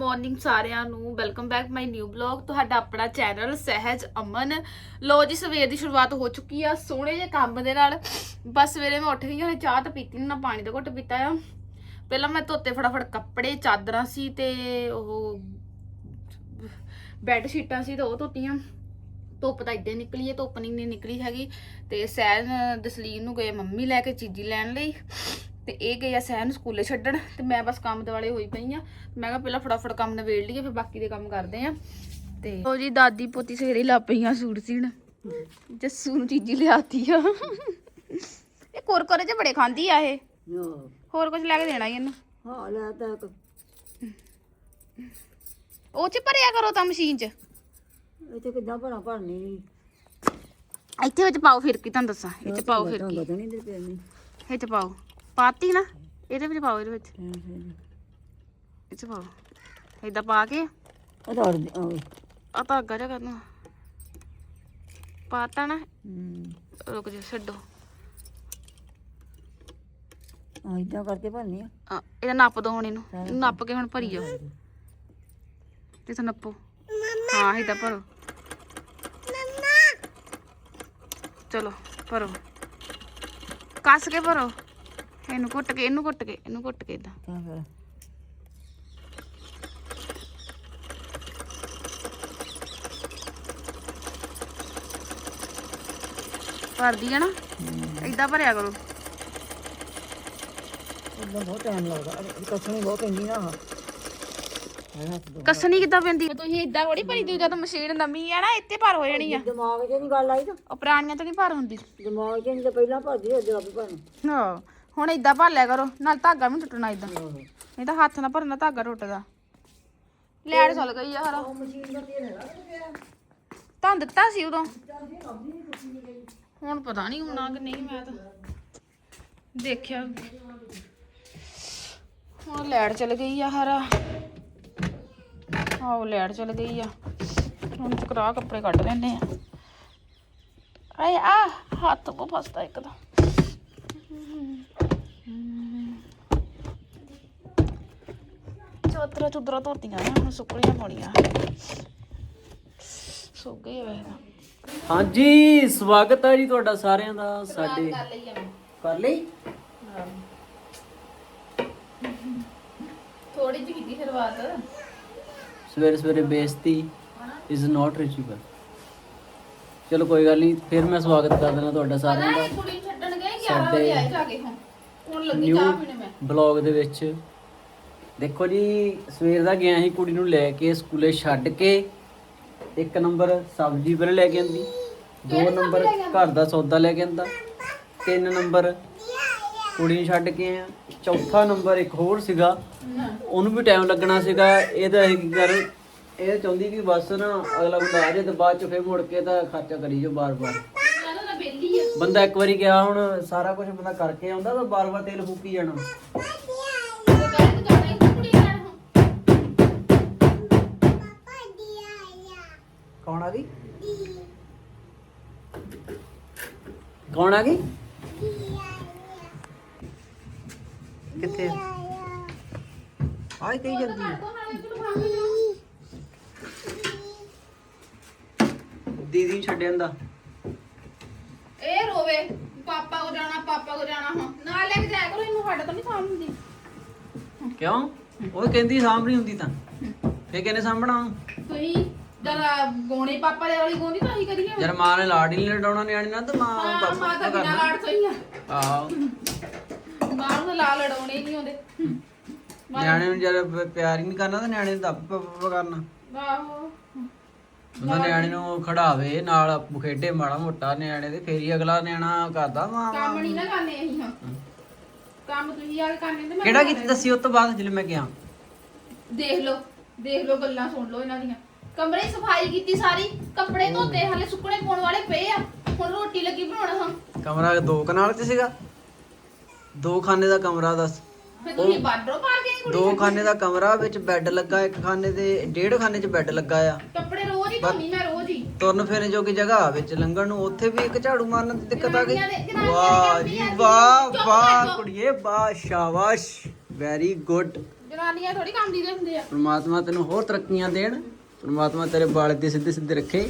Morning ਸਾਰਿਆਂ ਨੂੰ welcome back my new blog ਤੁਹਾਡਾ ਆਪਣਾ ਚੈਨਲ ਸਹਿਜ ਅਮਨ। ਲੋ ਜੀ, ਸਵੇਰ ਦੀ ਸ਼ੁਰੂਆਤ ਹੋ ਚੁੱਕੀ ਆ, ਸੋਹਣੇ ਜਿਹੇ ਕੰਮ ਦੇ ਨਾਲ। ਬਸ ਸਵੇਰੇ ਮੈਂ ਉੱਠ ਗਈ ਹਾਂ ਚਾਹ ਤਾਂ ਪੀਤੀ ਨਾ ਪਾਣੀ ਦਾ ਘੁੱਟ ਪੀਤਾ ਆ। ਪਹਿਲਾਂ ਮੈਂ ਧੋਤੇ ਫਟਾਫਟ ਕੱਪੜੇ, ਚਾਦਰਾਂ ਸੀ ਤੇ ਉਹ ਬੈੱਡ ਸ਼ੀਟਾਂ ਸੀ ਤਾਂ ਉਹ ਧੋਤੀਆਂ। ਧੁੱਪ ਤਾਂ ਇੱਦਾਂ ਨਿਕਲੀ ਹੈ, ਧੁੱਪ ਨਹੀਂ ਨਿਕਲੀ ਹੈਗੀ। ਤੇ ਸਹਿਜ, ਦਸਲੀਨ ਨੂੰ ਗਏ ਮੰਮੀ ਲੈ ਕੇ ਚੀਜ਼ੀ ਲੈਣ ਲਈ। ਤੇ ਇਹ ਗਏ ਆ ਸਹਿਜ ਨੂੰ ਸਕੂਲੇ ਛੱਡਣ ਤੇ ਮੈਂ ਬਸ ਕੰਮ ਦੁਆਲੇ ਹੋਈ ਪਈ ਆ। ਮੈਂ ਕਿਹਾ ਪਹਿਲਾਂ ਫਟਾਫਟ ਕੰਮ ਨਵੇੜ ਲਈਏ ਫਿਰ ਬਾਕੀ ਦੇ ਕੰਮ ਕਰਦੇ ਆ। ਤੇ ਉਹ ਜੀ ਦਾਦੀ ਪੋਤੀ ਸਵੇਰੇ ਲਾ ਪਈਆਂ ਸੂਟ ਸੀਣ। ਜੱਸੂ ਨੂੰ ਚੀਜ਼ੀ ਲਿਆਤੀ ਆ। ਇਹ ਕੁਰਕੁਰੇ ਚ ਬੜੇ ਖਾਂਦੀ ਆ ਇਹ। ਹੋਰ ਕੁਝ ਲੈ ਕੇ ਦੇਣਾ ਇਹਨੂੰ? ਹਾਂ ਲੈ ਤਾਂ ਉਹ ਚ ਭਰਿਆ ਕਰੋ ਤਾਂ ਮਸ਼ੀਨ ਚ। ਇੱਥੇ ਕਿੱਦਾਂ ਭਰਾ ਭਰਨੀ? ਇੱਥੇ ਵਿੱਚ ਪਾਓ ਫਿਰ ਕੀ ਤੁਹਾਨੂੰ ਦੱਸਾਂ। ਚ ਪਾਓ ਫਿਰ ਕੀ। ਇਹ ਚ ਪਾਓ। ਪਾਤੀ ਨਾ ਇਹਦੇ ਵਿੱਚ ਪਾਓ ਇਹਦੇ ਵਿੱਚ। ਇਹ ਚ ਪਾਓ। ਏਦਾਂ ਪਾ ਕੇ। ਅਧਾਰ ਆ ਧਾਗਾ ਜਿਹਾ ਕਰਨਾ। ਪਾਤਾ ਨਾ ਰੁਕ ਜਾ ਛੱਡੋ। ਆ ਇਦਾਂ ਕਰਕੇ ਭਰਨੀ ਆ। ਆ, ਇਹਦਾ ਨੱਪ ਦੋ ਹੁਣ ਇਹਨੂੰ। ਇਹਨੂੰ ਨੱਪ ਕੇ ਹੁਣ ਭਰੀ ਜਾਓ। ਤੇ ਤਾਂ ਨੱਪੋ। ਹਾਂ ਏਦਾਂ ਭਰੋ। ਚਲੋ ਭਰੋ। ਕੱਸ ਕੇ ਭਰੋ। ਇਹਨੂੰ ਘੁੱਟ ਕੇ ਇਹਨੂੰ ਘੁੱਟ ਕੇ ਇਹਨੂੰ ਘੁੱਟ ਕੇ ਇਦਾਂ ਤਾਂ ਫਿਰ ਭਰਦੀ ਆ ਨਾ ਏਦਾਂ ਭਰਿਆ ਕਰੋ। ਉਦੋਂ ਬਹੁਤ ਟਾਈਮ ਲੱਗਦਾ ਅਰੇ ਕੱਸਣੀ ਬਹੁਤ ਪੈਂਦੀ ਨਾ। ਹੈ ਕੱਸਣੀ ਕਿੱਦਾਂ ਪੈਂਦੀ? ਤੁਸੀਂ ਏਦਾਂ ਥੋੜੀ ਭਰੀ ਦੀ ਜਦੋਂ ਮਸ਼ੀਨ ਨਵੀਂ ਆ ਨਾ ਇੱਥੇ ਭਰ ਹੋ ਜਾਣੀ ਆ। ਦਿਮਾਗ 'ਚ ਨਹੀਂ ਗੱਲ ਆਈ ਤਾਂ। ਉਹ ਪੁਰਾਣੀਆਂ ਤਾਂ ਨਹੀਂ ਭਰ ਹੁੰਦੀ। ਦਿਮਾਗ 'ਚ ਨਹੀਂ ਤਾਂ ਪਹਿਲਾਂ ਭਰਦੀ ਉਹਦੇ ਆਪੇ ਭਰਨ। ਹਾਂ। ਹੁਣ ਏਦਾਂ ਭਰ ਲਿਆ ਕਰੋ, ਨਾਲ ਧਾਗਾ ਵੀ ਨੀ ਟੁੱਟਣਾ ਏਦਾਂ। ਨਹੀਂ ਤਾਂ ਹੱਥ ਨਾਲ ਭਰਨਾ ਧਾਗਾ ਟੁੱਟਦਾ। ਲੈੜ ਚੱਲ ਗਈ ਆ ਹਰਾ ਤਾਂ ਦਿੱਤਾ ਸੀ ਉਦੋਂ। ਹੁਣ ਪਤਾ ਨਹੀਂ ਹੋਣਾ ਕਿ ਨਹੀਂ, ਮੈਂ ਤਾਂ ਦੇਖਿਆ। ਹੁਣ ਲੈੜ ਚਲ ਗਈ ਆ ਹਰਾ ਆਓ ਲੈੜ ਚਲ ਗਈ ਆ। ਹੁਣ ਸਕਰਾ ਕੱਪੜੇ ਕੱਢ ਲੈਣੇ ਆ। ਆਏ ਆ, ਹੱਥ ਕੋ ਫਸਦਾ ਇੱਕਦਮ ਚੋਤਰਾ ਚੁਦਰਾ ਧੋਤੀਆਂ ਆ ਹੁਣ ਸੁੱਕਣੀਆਂ ਪਾਉਣੀਆਂ। ਸੁੱਕ ਗਈ ਵੈਸੇ ਤਾਂ ਹਾਂਜੀ ਸਵਾਗਤ ਹੈ ਜੀ ਤੁਹਾਡਾ ਸਾਰਿਆਂ ਦਾ ਸਾਡੇ ਕਰ ਲਈ ਆ ਕਰ ਲਈ? ਥੋੜੀ ਜਿਹੀ ਕੀਤੀ ਸ਼ੁਰੂਆਤ। ਸਵੇਰੇ ਸਵੇਰੇ ਬੇਇੱਜ਼ਤੀ ਇਜ਼ ਨਾਟ ਰੀਚੇਬਲ ਚਲੋ ਕੋਈ ਗੱਲ ਨਹੀਂ ਫਿਰ ਮੈਂ ਸਵਾਗਤ ਕਰ ਦੇਣਾ ਤੁਹਾਡਾ ਸਾਰਿਆਂ ਦਾ। ਕੁੜੀ ਨੂੰ ਛੱਡਣ ਗਏ 11 ਸਾਡੇ ਵਜੇ ਆਏ ਜਾ ਕੇ ਹੁਣ। ਹੁਣ ਲੱਗੀ ਨਿਊ ਚਾਹ ਪੀਣੇ ਮੈਂ। ਬਲੌਗ ਦੇ ਵਿੱਚ। ਦੇਖੋ ਜੀ ਸਵੇਰ ਦਾ ਗਿਆ ਸੀ ਕੁੜੀ ਨੂੰ ਲੈ ਕੇ ਸਕੂਲੇ ਛੱਡ ਕੇ। ਇੱਕ ਨੰਬਰ ਸਬਜ਼ੀ ਪਹਿਲੇ ਲੈ ਕੇ ਆਂਦੀ ਦੋ ਨੰਬਰ ਘਰ ਦਾ ਸੌਦਾ ਲੈ ਕੇ ਆਂਦਾ ਤਿੰਨ ਨੰਬਰ ਕੁੜੀ ਨੂੰ ਛੱਡ ਕੇ ਆਇਆ। ਚੌਥਾ ਨੰਬਰ ਇੱਕ ਹੋਰ ਸੀਗਾ ਉਹਨੂੰ ਵੀ ਟਾਈਮ ਲੱਗਣਾ ਸੀਗਾ। ਇਹਦਾ ਇਹ ਕੀ ਕਰ ਇਹ ਚਾਹੁੰਦੀ ਕਿ ਬਸ ਨਾ ਅਗਲਾ ਬੰਦਾ ਆ ਜਾਏ ਤੇ ਬਾਅਦ ਚ ਫੇਰ ਮੁੜ ਕੇ ਤਾਂ ਖਰਚਾ ਕਰੀ ਜੋ ਬਾਰ-ਬਾਰ। ਆ ਬੰਦਾ ਇੱਕ ਵਾਰੀ ਗਿਆ ਹੁਣ, ਸਾਰਾ ਕੁਝ ਬੰਦਾ ਕਰਕੇ ਆਉਂਦਾ ਤਾਂ ਬਾਰ-ਬਾਰ ਤੇਲ ਫੂਕੀ ਜਾਣਾ। ਕੌਣ ਆ ਗਈ? ਕੌਣ ਆ ਗਈ? ਕਿੱਥੇ ਆਈ ਕਹੀ ਜਾਂਦੀ ਹੈ ਦੀਦੀ ਛੱਡਿਆ ਛੱਡ ਜਾਂਦਾ ਇਹ ਰੋਵੇ ਪਾਪਾ ਕੋ ਜਾਣਾ ਪਾਪਾ ਕੋ ਜਾਣਾ ਹਾਂ ਨਾਲ ਲੈ ਕੇ ਜਾਇਆ ਕਰੋ ਇਹਨੂੰ ਸਾਡਾ ਤਾਂ ਨਹੀਂ ਸਾਂਭ ਹੁੰਦੀ। ਕਿਉਂ? ਉਹ ਕਹਿੰਦੀ ਸਾਂਭਣੀ ਹੁੰਦੀ ਤਾਂ। ਫੇਰ ਕਿਹਨੇ ਸਾਂਭਣਾ? ਤੁਸੀਂ ਜਰਾ ਗੋਣੇ ਪਾਪਾ ਦੇ ਵਾਲੀ ਗੋਣੀ ਤਾਂ ਹੀ ਕਰੀਏ ਯਾਰ ਮਾਂ ਨੇ ਲਾੜ ਹੀ ਨਹੀਂ ਲਡਾਉਣਾ ਨਿਆਣੇ ਨਾਲ ਤੇ ਮਾਂ ਹਾਂ ਪਾਪਾ ਮਾਂ ਤਾਂ ਬਿਨਾਂ ਕਰਨਾ। ਲਾੜ ਸਹੀ ਆ। ਆਹੋ। ਮਾਂ ਨੂੰ ਲਾ ਲੜਾਉਣੇ ਹੀ ਨਹੀਂ ਆਉਂਦੇ। ਨਿਆਣੇ ਨੂੰ ਜਦ ਪਿਆਰ ਹੀ ਨਹੀਂ ਕਰਨਾ ਤਾਂ ਨਿਆਣੇ ਨੂੰ ਦੱਬ ਪ ਕਰਨਾ। ਆਹੋ। ਉਹਨਾਂ ਨਿਆਣੇ ਨੂੰ ਖੜਾਵੇ ਨਾਲ ਖੇਡੇ ਮਾੜਾ ਮੋਟਾ ਨਿਆਣੇ ਦੇ ਫੇਰ ਹੀ ਅਗਲਾ ਨਿਆਣਾ ਕਰਦਾ ਮਾਂ ਕੰਮ ਨਹੀਂ ਨਾ ਕਰਨੇ ਅਸੀਂ ਹਾਂ ਕੰਮ ਤੁਸੀਂ ਆ ਕਰਨੇ ਤੇ ਮੈਂ ਕਿਹੜਾ ਕੀਤੀ ਦੱਸੀ ਉਸ ਤੋਂ ਬਾਅਦ ਜਦੋਂ ਮੈਂ ਗਿਆ ਦੇਖ ਲਓ ਦੇਖ ਲਓ ਗੱਲਾਂ ਸੁਣ ਲਓ ਇਹਨਾਂ ਦੀਆਂ। ਕਮਰੇ ਦੀ ਸਫ਼ਾਈ ਕੀਤੀ ਸਾਰੀ ਕੱਪੜੇ ਧੋਤੇ ਹਲੇ ਸੁੱਕਣੇ ਪਾਉਣ ਵਾਲੇ ਪਏ ਆ। ਹੁਣ ਰੋਟੀ ਲੱਗੀ ਬਣਾਉਣਾ ਹਾਂ ਕਮਰਾ ਦੋ ਕਨਾਲ ਚ ਸੀਗਾ? ਦੋ ਖਾਨੇ ਦਾ ਕਮਰਾ ਦੱਸ। ਤੁਸੀਂ ਕੁੜੀ ਦੋ ਖਾਨੇ ਦਾ ਕਮਰਾ ਵਿੱਚ ਬੈੱਡ ਲੱਗਾ ਇੱਕ ਖਾਨੇ ਦੇ ਡੇਢ ਖਾਨੇ ਚ ਬੈੱਡ ਲੱਗਾ ਆ। ਕੱਪੜੇ ਮੈਂ ਰੋਜ਼ ਹੀ। ਤੁਰਨ ਫਿਰਨ ਜੋਗੀ ਜਗ੍ਹਾ ਵਿੱਚ ਲੰਘਣ ਨੂੰ ਉੱਥੇ ਵੀ ਇੱਕ ਝਾੜੂ ਮਾਰਨ ਦੀ ਦਿੱਕਤ ਆ ਗਈ। ਦੇ- ਵਾਹ ਦੇ ਜੀ ਵਾਹ ਵਾਹ। ਕੁੜੀਏ ਵਾਹ ਸ਼ਾਬਾਸ਼ ਵੈਰੀ ਗੁੱਡ ਜਨਾਨੀਆਂ ਥੋੜੀ ਕੰਮ ਦੀ ਹੁੰਦੇ ਆ। ਪ੍ਰਮਾਤਮਾ ਤੈਨੂੰ ਹੋਰ ਤਰੱਕੀਆਂ ਦੇਣ ਪ੍ਰਮਾਤਮਾ ਤੇਰੇ ਵਾਲ ਤੇ ਸਿੱਧੇ ਸਿੱਧੇ ਰੱਖੇ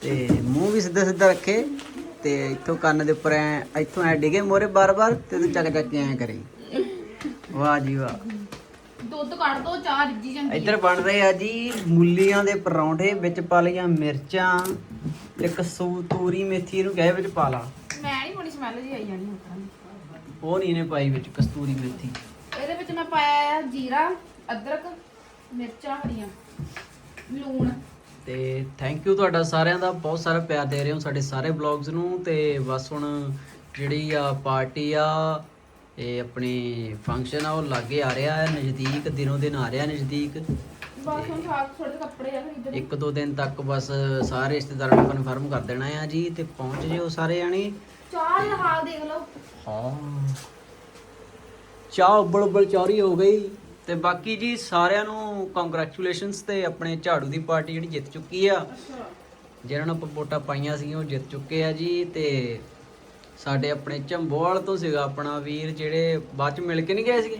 ਤੇ ਮੂੰਹ ਵੀ ਸਿੱਧਾ ਸਿੱਧਾ ਰੱਖੇ ਤੇ ਇੱਥੋਂ ਕੰਨ ਦੇ ਉੱਪਰ ਐ ਇੱਥੋਂ ਐ ਡਿਗੇ ਮੋਰੇ ਬਾਰ-ਬਾਰ ਤੇ ਤੂੰ ਚੱਕ ਚੱਕ ਕੇ ਐ ਕਰੀ। ਵਾਹ ਜੀ ਵਾਹ। ਦੁੱਧ ਕੱਢ ਦੋ ਚਾਹ ਰਿੱਝੀ ਜਾਂਦੀ ਆ। ਇੱਧਰ ਬਣ ਰਹੇ ਆ ਜੀ ਮੂਲੀਆਂ ਦੇ ਪਰੌਂਠੇ ਵਿੱਚ ਪਾ ਲਈਆਂ ਮਿਰਚਾਂ ਤੇ ਕਸੂਤੂਰੀ ਮੇਥੀ ਇਹਨੂੰ ਕਹੇ ਵਿੱਚ ਪਾ ਲਾ ਮੈਂ ਨਹੀਂ ਬੜੀ ਸਮੈਲ ਜੀ ਆਈ ਜਾਣੀ ਹੁਣ ਤਾਂ। ਉਹ ਨਹੀਂ ਇਹਨੇ ਪਾਈ ਵਿੱਚ ਕਸਤੂਰੀ ਮੇਥੀ ਇਹਦੇ ਵਿੱਚ ਮੈਂ ਪਾਇਆ ਆ ਜੀਰਾ ਅਦਰਕ ਮਿਰਚਾਂ ਹਰੀਆਂ ਲੂਣ ਤੇ ਥੈਂਕ ਯੂ ਤੁਹਾਡਾ ਸਾਰਿਆਂ ਦਾ ਬਹੁਤ ਸਾਰਾ ਪਿਆਰ ਦੇ ਰਹੇ ਹੋ ਸਾਡੇ ਸਾਰੇ ਬਲੌਗਸ ਨੂੰ ਤੇ ਬਸ ਹੁਣ ਜਿਹੜੀ ਆ ਪਾਰਟੀ ਆ ਇਹ ਆਪਣੀ ਫੰਕਸ਼ਨ ਆ ਉਹ ਲਾਗੇ ਆ ਰਿਹਾ ਹੈ ਨਜ਼ਦੀਕ ਦਿਨੋਂ ਦਿਨ ਆ ਰਿਹਾ ਨਜ਼ਦੀਕ। ਬਸ ਹੁਣ ਸਾਗ ਥੋੜੇ ਕੱਪੜੇ ਆ ਖਰੀਦਣ ਇੱਕ ਦੋ ਦਿਨ ਤੱਕ ਬਸ ਸਾਰੇ ਰਿਸ਼ਤੇਦਾਰਾਂ ਨੂੰ ਕਨਫਰਮ ਕਰ ਦੇਣਾ ਆ ਜੀ ਤੇ ਪਹੁੰਚ ਜਿਓ ਸਾਰੇ ਜਾਣੇ। ਚਾਹ ਦਾ ਹਾਲ ਦੇਖ ਲਓ। ਹਾਂ। ਚਾਹ ਉਬਲ ਉਬਲ ਚੌਰੀ ਹੋ ਗਈ। ਤੇ ਬਾਕੀ ਜੀ ਸਾਰਿਆਂ ਨੂੰ ਕੰਗ੍ਰੈਚੁਲੇਸ਼ਨਸ ਤੇ ਆਪਣੇ ਝਾੜੂ ਦੀ ਪਾਰਟੀ ਜਿਹੜੀ ਜਿੱਤ ਚੁੱਕੀ ਆ। ਅੱਛਾ। ਜਿਹਨਾਂ ਨੂੰ ਆਪਾਂ ਵੋਟਾਂ ਪਾਈਆਂ ਸੀ ਉਹ ਜਿੱਤ ਚੁੱਕੇ ਆ ਜੀ ਤੇ ਸਾਡੇ ਆਪਣੇ ਝੰਬੋਵਾਲ ਤੋਂ ਸੀਗਾ ਆਪਣਾ ਵੀਰ ਜਿਹੜੇ ਬਾਅਦ ਚ ਮਿਲ ਕੇ ਨਹੀਂ ਗਏ ਸੀਗੇ?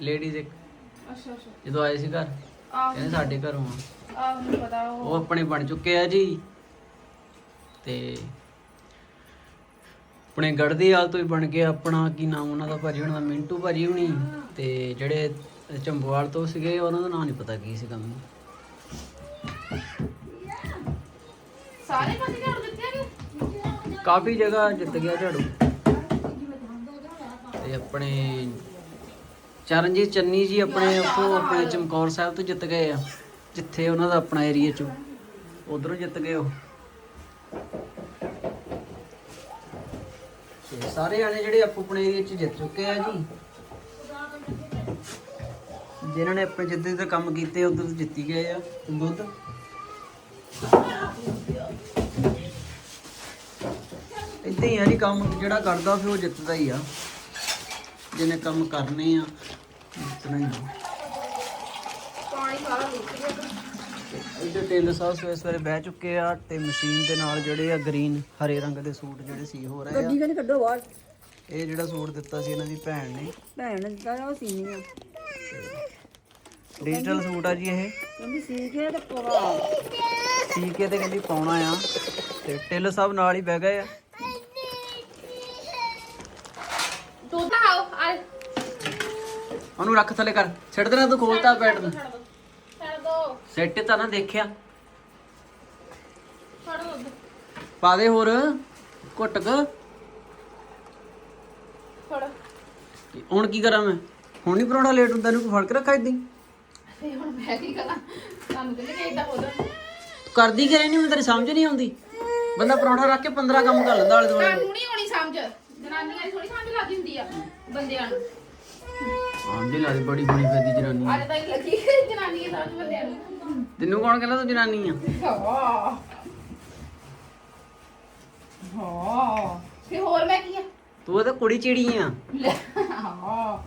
ਲੇਡੀਜ਼ ਇੱਕ। ਅੱਛਾ ਅੱਛਾ। ਜਦੋਂ ਆਏ ਸੀ ਘਰ? ਆਹ। ਕਹਿੰਦੇ ਸਾਡੇ ਘਰੋਂ ਆ। ਆਹ ਮੈਨੂੰ ਪਤਾ ਉਹ। ਉਹ ਆਪਣੇ ਬਣ ਚੁੱਕੇ ਆ ਜੀ। ਤੇ ਆਪਣੇ ਗੜਦੀ ਹਾਲ ਤੋਂ ਹੀ ਬਣ ਗਿਆ ਆਪਣਾ ਕੀ ਨਾਮ ਉਹਨਾਂ ਦਾ ਭਾਜੀ ਉਹਨਾਂ ਦਾ ਮਿੰਟੂ ਭਾਜੀ ਹੁਣੀ ਤੇ ਜਿਹੜੇ ਚੰਬਵਾਲ ਤੋਂ ਸੀਗੇ ਉਹਨਾਂ ਦਾ ਨਾਮ ਨਹੀਂ ਪਤਾ ਕੀ ਸੀਗਾ ਮੈਨੂੰ। ਸਾਰੇ ਹੈਗੇ ਕਾਫੀ ਜਗ੍ਹਾ ਜਿੱਤ ਗਿਆ ਝਾੜੂ। ਤੇ ਆਪਣੇ ਚਰਨਜੀਤ ਚੰਨੀ ਜੀ ਆਪਣੇ ਉੱਥੋਂ ਆਪਣੇ ਚਮਕੌਰ ਸਾਹਿਬ ਤੋਂ ਜਿੱਤ ਗਏ ਆ ਜਿੱਥੇ ਉਹਨਾਂ ਦਾ ਆਪਣਾ ਏਰੀਆ ਚੋਂ। ਉਧਰੋਂ ਜਿੱਤ ਗਏ ਉਹ। ਤੇ ਸਾਰੇ ਜਾਣੇ ਜਿਹੜੇ ਆਪੋ ਆਪਣੇ ਏਰੀਆ 'ਚ ਜਿੱਤ ਚੁੱਕੇ ਆ ਜੀ। ਜਿਨ੍ਹਾਂ ਨੇ ਆਪਣੇ ਜਿੱਦੇ ਤੇ ਕੰਮ ਕੀਤੇ ਉਧਰ ਜਿੱਤੀ ਗਏ ਆ ਦੁੱਧ ਹੀ ਆ ਜੀ ਕੰਮ ਜਿਹੜਾ ਕਰਦਾ ਫਿਰ ਉਹ ਜਿੱਤਦਾ ਹੀ ਆ। ਜਿਹਨੇ ਕੰਮ ਕਰਨੇ ਆ ਜਿੱਤਣਾ ਹੀ ਆ। ਪਾਣੀ ਸਾਰਾ ਰੁਕ ਗਿਆ ਇੱਧਰ ਟੇਲਰ ਸਾਹਿਬ ਸਵੇਰੇ ਸਵੇਰੇ ਬਹਿ ਚੁੱਕੇ ਆ ਤੇ ਮਸ਼ੀਨ ਦੇ ਨਾਲ ਜਿਹੜੇ ਆ ਗ੍ਰੀਨ ਹਰੇ ਰੰਗ ਦੇ ਸੂਟ ਜਿਹੜੇ ਸੀ ਹੋ ਰਹੇ ਆ। ਗੱਡੀ ਕਹਿੰਦੇ ਕੱਢੋ ਬਾਹਰ। ਇਹ ਜਿਹੜਾ ਸੂਟ ਦਿੱਤਾ ਸੀ ਇਹਨਾਂ ਦੀ ਭੈਣ ਨੇ। ਭੈਣ ਨੇ ਦਿੱਤਾ ਉਹ ਸੀਨੀ ਆ। ਡਿਜੀਟਲ ਸੂਟ ਆ ਜੀ ਇਹ। ਕਹਿੰਦੀ ਸੀ ਕੇ ਤੇ ਪਵਾ। ਸੀ ਕੇ ਤੇ ਕਹਿੰਦੀ ਪਾਉਣਾ ਆ। ਤੇ ਟੇਲਰ ਸਾਹਿਬ ਨਾਲ ਹੀ ਬਹਿ ਗਏ ਆ। ਉਹਨੂੰ ਰੱਖ ਥੱਲੇ ਕਰ। ਛੱਡ ਦੇਣਾ ਤੂੰ ਖੋਲਤਾ ਛੱਡ ਦੋ ਛੱਡ ਦੋ। ਸੈੱਟ ਤਾਂ ਨਾ ਦੇਖਿਆ। ਛੱਡ ਦੋ। ਦੁੱਧ ਪਾ ਦੇ ਹੋਰ ਘੁੱਟ ਕ। ਛੱਡ ਹੁਣ ਕੀ ਕਰਾਂ ਮੈਂ? ਹੁਣ ਨਹੀਂ ਪਰੌਂਠਾ ਲੇਟ ਹੁੰਦਾ ਇਹਨੂੰ ਫੜ ਕੇ ਰੱਖਾ ਇਦਾਂ ਹੁਣ ਮੈਂ ਕੀ ਕਰਾਂ? ਤੁਹਾਨੂੰ ਕਹਿੰਦੇ ਕਿ ਇਦਾਂ ਹੋ ਜਾਂਦਾ ਕਰਦੀ ਕਿਵੇਂ ਨਹੀਂ ਹੁਣ ਤੇਰੀ ਸਮਝ ਨਹੀਂ ਆਉਂਦੀ। ਬੰਦਾ ਪਰੌਂਠਾ ਰੱਖ ਕੇ 15 ਕੰਮ ਕਰ ਲੈਂਦਾ ਆਲੇ ਦੁਆਲੇ। ਨਹੀਂ ਹੋਣੀ ਸਮਝ। ਜਨਾਨੀਆਂ ਦੀ ਥੋੜੀ ਸਮਝ ਲੱਗਦੀ ਹੁੰਦੀ ਆ ਬੰਦਿਆਂ ਨੂੰ। ਆਂਦੀ ਲਾਦੀ ਬੜੀ ਬੜੀ ਫੈਦੀ ਜਨਾਨੀ। ਅੱਜ ਤੱਕ ਲੱਗੀ ਜਨਾਨੀ ਦੀ ਸਮਝ ਬੰਦਿਆਂ ਨੂੰ। ਤੈਨੂੰ ਕੌਣ ਕਹਿੰਦਾ ਤੂੰ ਜਨਾਨੀ ਆ? ਹਾਂ। ਹਾਂ। ਫੇ ਹੋਰ ਮੈਂ ਕੀ ਆ? ਤੂੰ ਤਾਂ ਕੁੜੀ ਚਿੜੀ ਆ। ਲੈ, ਹਾਂ।